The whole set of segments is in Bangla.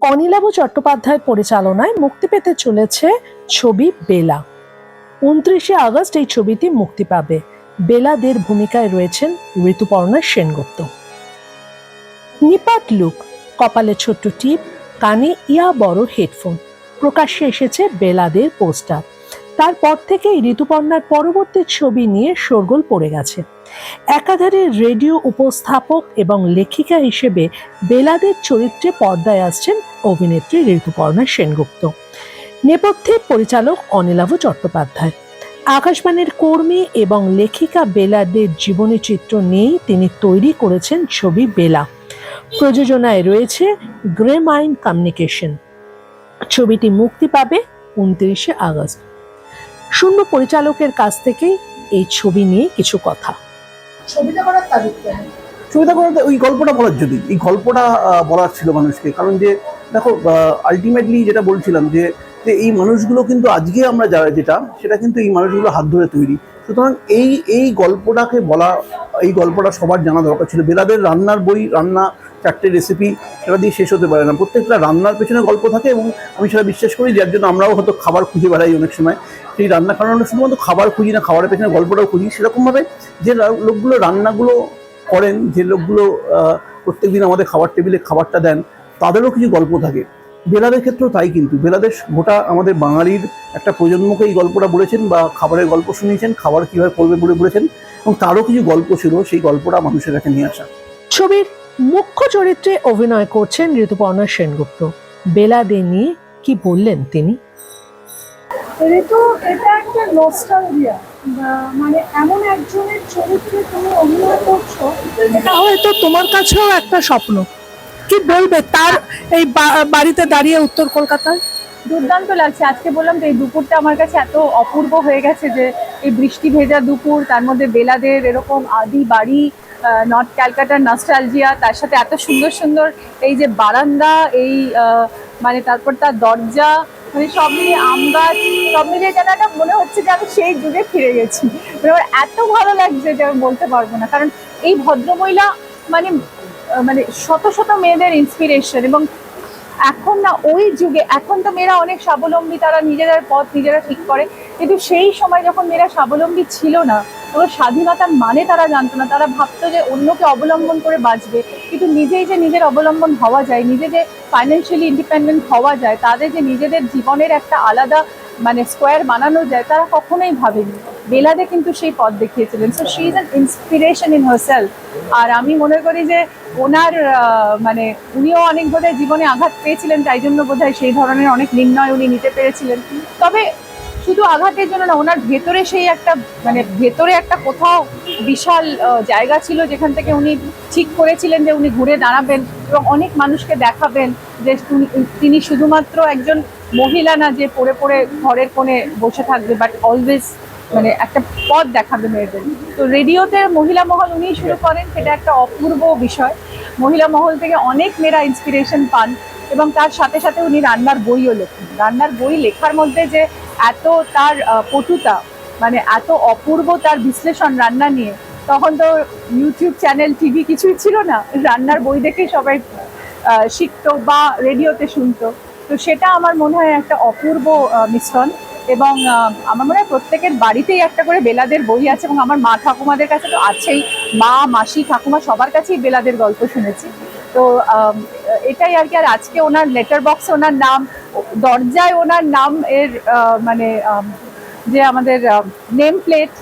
অনিলাভ চট্টোপাধ্যায় পরিচালনায় মুক্তি পেতে চলেছে ছবি বেলা। উনত্রিশে আগস্ট এই ছবিটি মুক্তি পাবে। বেলাদের ভূমিকায় রয়েছেন ঋতুপর্ণা সেনগুপ্ত। নিপাট লুক, কপালে ছোট্ট টিপ, কানে ইয়া বড় হেডফোন। প্রকাশ্যে এসেছে বেলাদের পোস্টার। তারপর থেকেই ঋতুপর্ণার পরবর্তী ছবি নিয়ে শোরগোল পড়ে গেছে। একাধারে রেডিও উপস্থাপক এবং লেখিকা হিসেবে বেলাদের চরিত্রে পর্দায় আসছেন অভিনেত্রী ঋতুপর্ণা সেনগুপ্ত। নেপথ্যে পরিচালক অনিলাভ চট্টোপাধ্যায়। আকাশবাণীর কর্মী এবং লেখিকা বেলাদের জীবনী চিত্র নিয়েই তিনি তৈরি করেছেন ছবি বেলা। প্রযোজনায় রয়েছে গ্রে মাইন্ড কমিউনিকেশন। ছবিটি মুক্তি পাবে উনত্রিশে আগস্ট। শূন্য পরিচালকের কাছ থেকে এই ছবি নিয়ে কিছু কথা। ছবিটা করার তারিখ ছবিটা করার ওই গল্পটা বলার যদি এই গল্পটা আহ, বলার ছিল মানুষকে। কারণ যে দেখো আলটিমেটলি যেটা বলছিলাম যে যে এই মানুষগুলো কিন্তু আজকে আমরা যারা যেটা, সেটা কিন্তু এই মানুষগুলো হাত ধরে তৈরি। সুতরাং এই এই গল্পটাকে বলা, এই গল্পটা সবার জানা দরকার ছিল। বেলাদের রান্নার বই, রান্না চারটে রেসিপি সেটা দিয়ে শেষ হতে পারে না। প্রত্যেকটা রান্নার পেছনে গল্প থাকে এবং আমি সেটা বিশ্বাস করি যার জন্য আমরাও হয়তো খাবার খুঁজে বেড়াই অনেক সময়। সেই রান্না কারণ শুধুমাত্র খাবার খুঁজি না, খাবারের পেছনে গল্পটাও খুঁজি। সেরকমভাবে যে লোকগুলো রান্নাগুলো করেন, যে লোকগুলো প্রত্যেকদিন আমাদের খাবার টেবিলে খাবারটা দেন, তাদেরও কিছু গল্প থাকে। বেলাদের ক্ষেত্রেও তাই কিন্তু। বেলাদের গোটা আমাদের বাঙালির একটা প্রজন্মকে এই গল্পটা বলেছেন বা খাবারের গল্প শুনিয়েছেন খাবার কীভাবে করবে বলে বলেছেন এবং তারও কিছু গল্প ছিল সেই গল্পটা মানুষের কাছে নিয়ে আসা। ছবির মুখ্য চরিত্রে অভিনয় করছেন ঋতুপর্ণা সেনগুপ্ত। বেলাদে নিয়ে কি বললেন তিনি? ঋতু এটা একটা নস্টালজিয়া মানে এমন একজনের চরিত্রে তুমি অভিনয় করছ এটা হয়তো তোমার কাছেও একটা স্বপ্ন। কি বলবে তার এই বাড়িতে দাঁড়িয়ে উত্তর কলকাতায়? দুর্দান্ত লাগছে। আজকে বললাম তো এই দুপুরটা আমার কাছে এত অপূর্ব হয়ে গেছে যে এই বৃষ্টি ভেজা দুপুর, তার মধ্যে বেলাদের এরকম আদি বাড়ি নর্থ ক্যালকাটার নস্টালজিয়া, তার সাথে এত সুন্দর সুন্দর এই যে বারান্দা, এই মানে তারপর তার দরজা মানে সব মিলিয়ে আম গাছ, সব মিলিয়ে যেন একটা মনে হচ্ছে যে আমি সেই যুগে ফিরে গেছি। মানে আমার এত ভালো লাগছে যে আমি বলতে পারব না। কারণ এই ভদ্রমহিলা মানে মানে শত শত মেয়েদের ইন্সপিরেশন এবং এখন না ওই যুগে, এখন তো মেয়েরা অনেক স্বাবলম্বী, তারা নিজেদের পথ নিজেরা ঠিক করে। কিন্তু সেই সময় যখন মেয়েরা স্বাবলম্বী ছিল না তখন স্বাধীনতার মানে তারা জানতো না। তারা ভাবতো যে অন্যকে অবলম্বন করে বাঁচবে। কিন্তু নিজেই যে নিজের অবলম্বন হওয়া যায়, নিজে যে ফাইন্যান্সিয়ালি ইন্ডিপেন্ডেন্ট হওয়া যায়, তাদের যে নিজেদের জীবনের একটা আলাদা মানে স্কোয়ার বানানো যায়, তারা কখনোই ভাবেনি। বেলাদে কিন্তু সেই পথ দেখিয়েছিলেন। So she is an inspiration in herself আর আমি মনে করি যে ওনার মানে উনিও অনেক বোধহয় জীবনে আঘাত পেয়েছিলেন, তাই জন্য বোধহয় সেই ধরনের অনেক নির্ণয় উনি নিতে পেরেছিলেন। তবে শুধু আঘাতের জন্য না, ওনার ভেতরে সেই একটা মানে ভেতরে একটা কোথাও বিশাল জায়গা ছিল যেখান থেকে উনি ঠিক করেছিলেন যে উনি ঘুরে দাঁড়াবেন এবং অনেক মানুষকে দেখাবেন যে তিনি- তিনি শুধুমাত্র একজন মহিলা না যে পড়ে পড়ে ঘরের কোণে বসে থাকবে বাট অলওয়েজ মানে একটা পথ দেখাবে মেয়েদের। তো রেডিওতে মহিলা মহল উনি শুরু করেন সেটা একটা অপূর্ব বিষয়। মহিলা মহল থেকে অনেক মেয়েরা ইন্সপিরেশন পান এবং তার সাথে সাথে উনি রান্নার বইও লেখেন। রান্নার বই লেখার মধ্যে যে এত তার পটুতা মানে এত অপূর্ব তার বিশ্লেষণ রান্না নিয়ে তখন তো ইউটিউব চ্যানেল টিভি কিছুই ছিল না। রান্নার বই দেখেই সবাই শিখতো বা রেডিওতে শুনতো। তো সেটা আমার মনে হয় একটা অপূর্ব মিশ্রণ। এবং আমার মনে হয় প্রত্যেকের বাড়িতেই একটা করে বেলাদের বই আছে এবং আমার মা ঠাকুমাদের কাছে তো আছেই। মা মাসি ঠাকুমা সবার কাছেই বেলাদের গল্প শুনেছি। তো এটাই আর কি। আর আজকে ওনার লেটার বক্সে ওনার নাম দরজায় ওনার নাম এর মানে যে আমাদের নেম প্লেট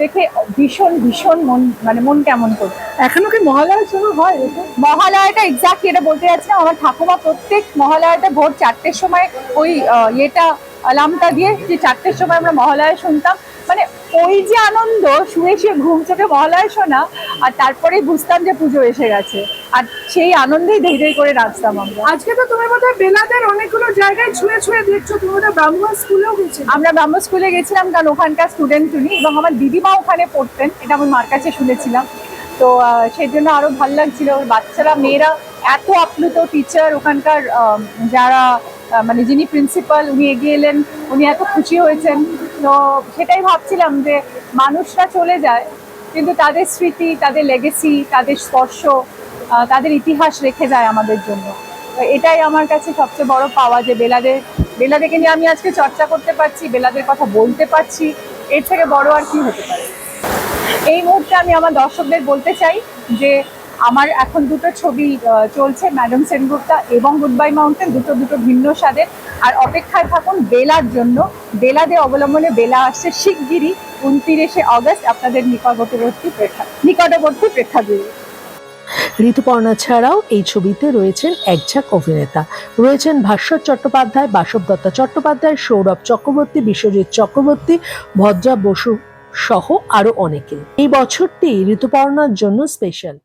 দেখে ভীষণ ভীষণ মন মানে মন কেমন করবে এখনও কি মহালয়ার সময় হয়? মহালয়াটা এক্স্যাক্টলি এটা বলতে যাচ্ছিলাম। আমার ঠাকুমা প্রত্যেক মহালয়াটা ভোর চারটের সময় ওই ইয়েটা অ্যালার্মটা দিয়ে যে চারটের সময় আমরা মহালয়া শুনতাম। মানে ওই যে আনন্দ শুয়ে শুয়ে ঘুম চোখে মহালয়া শোনা আর তারপরেই বুঝতাম যে পুজো এসে গেছে। আর সেই আনন্দেই ধেই ধেই করে নাচতাম আমরা। আজকে তো তুমি বোধহয় বেলাদের অনেকগুলো জায়গায় ছুঁয়ে ছুঁয়ে দেখছ তুমি বোধহয় ব্রাহ্মণ স্কুলেও গেছো আমরা ব্রাহ্ম স্কুলে গেছিলাম কারণ ওখানকার স্টুডেন্ট উনি এবং আমার দিদিমা ওখানে পড়তেন এটা আমি মার কাছে শুনেছিলাম। তো সেই জন্য আরও ভালো লাগছিল। বাচ্চারা মেয়েরা এত আপ্লুত টিচার ওখানকার যারা মানে যিনি প্রিন্সিপাল উনি এগিয়ে এলেন, উনি এত খুশি হয়েছেন। তো সেটাই ভাবছিলাম যে মানুষরা চলে যায়, কিন্তু তাদের স্মৃতি, তাদের লেগেসি তাদের স্পর্শ তাদের ইতিহাস রেখে যায় আমাদের জন্য। এটাই আমার কাছে সবচেয়ে বড় পাওয়া যে বেলাদের বেলাদেরকে নিয়ে আমি আজকে চর্চা করতে পারছি, বেলাদের কথা বলতে পারছি, এর থেকে বড় আর কি হতে পারে। এই মুহূর্তে আমি আমার দর্শকদের বলতে চাই যে আমার এখন দুটো ছবি চলছে ম্যাডাম সেনগুপ্তা এবং গুড বাই মাউন্টেন দুটো দুটো ভিন্ন স্বাদের। আর অপেক্ষায় থাকুন বেলার জন্য। বেলাদে অবলম্বনে বেলা আসছে শিগগিরই উনত্রিশে অগস্ট, আপনাদের নিকটবর্তী প্রেক্ষা, নিকটবর্তী প্রেক্ষাগৃহে। ঋতুপর্ণা ছাড়াও এই ছবিতে রয়েছেন একঝাক অভিনেতা। রয়েছেন ভাস্বর চট্টোপাধ্যায়, বাসব দত্তা চট্টোপাধ্যায়, সৌরভ চক্রবর্তী, বিশ্বজিৎ চক্রবর্তী, ভদ্রা বসু সহ আরও অনেকে। এই বছরটি ঋতুপর্ণার জন্য স্পেশাল